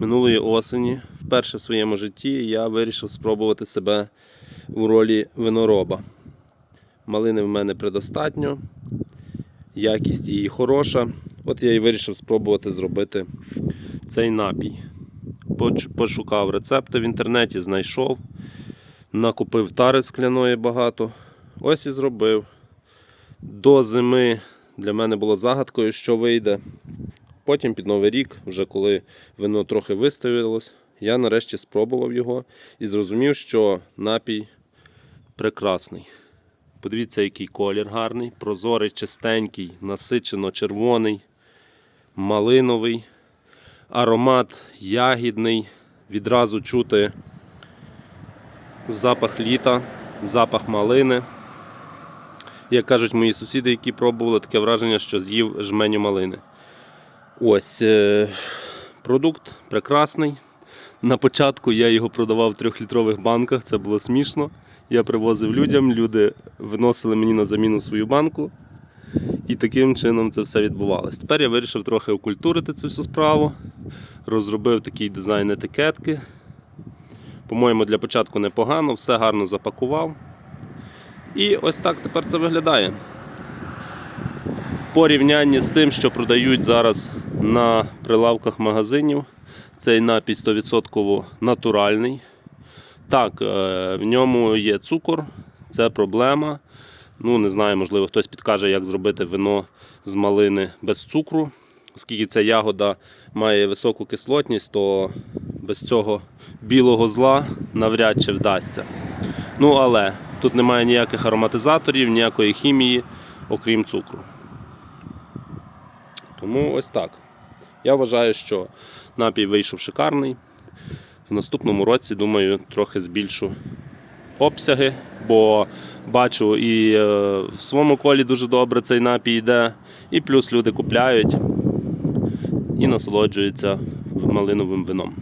Минулої осені, вперше в своєму житті, я вирішив спробувати себе у ролі винороба. Малини в мене предостатньо, якість її хороша. От я і вирішив спробувати зробити цей напій. Пошукав рецепти в інтернеті, знайшов, накупив тари скляної багато. Ось і зробив. До зими для мене було загадкою, що вийде. Потім під Новий рік, вже коли вино трохи виставилось, я нарешті спробував його і зрозумів, що напій прекрасний. Подивіться, який колір гарний, прозорий, чистенький, насичено червоний, малиновий, аромат ягідний. Відразу чути запах літа, запах малини. Як кажуть мої сусіди, які пробували, таке враження, що з'їв жменю малини. Ось е, продукт прекрасний. На початку я його продавав в трьохлітрових банках, це було смішно. Я привозив людям, люди виносили мені на заміну свою банку. І таким чином це все відбувалося. Тепер я вирішив трохи окультурити цю всю справу. Розробив такий дизайн етикетки. По-моєму, для початку непогано, все гарно запакував. І ось так тепер це виглядає. В порівнянні з тим, що продають зараз на прилавках магазинів, цей напій 100% натуральний. Так, е, в ньому є цукор, це проблема. Ну, не знаю, можливо, хтось підкаже, як зробити вино з малини без цукру. Оскільки ця ягода має високу кислотність, то без цього білого зла навряд чи вдасться. Ну, але тут немає ніяких ароматизаторів, ніякої хімії, окрім цукру. Тому ось так. Я вважаю, що напій вийшов шикарний. В наступному році, думаю, трохи збільшу обсяги, бо бачу і е, в своєму колі дуже добре цей напій йде, і плюс люди купляють і насолоджуються малиновим вином.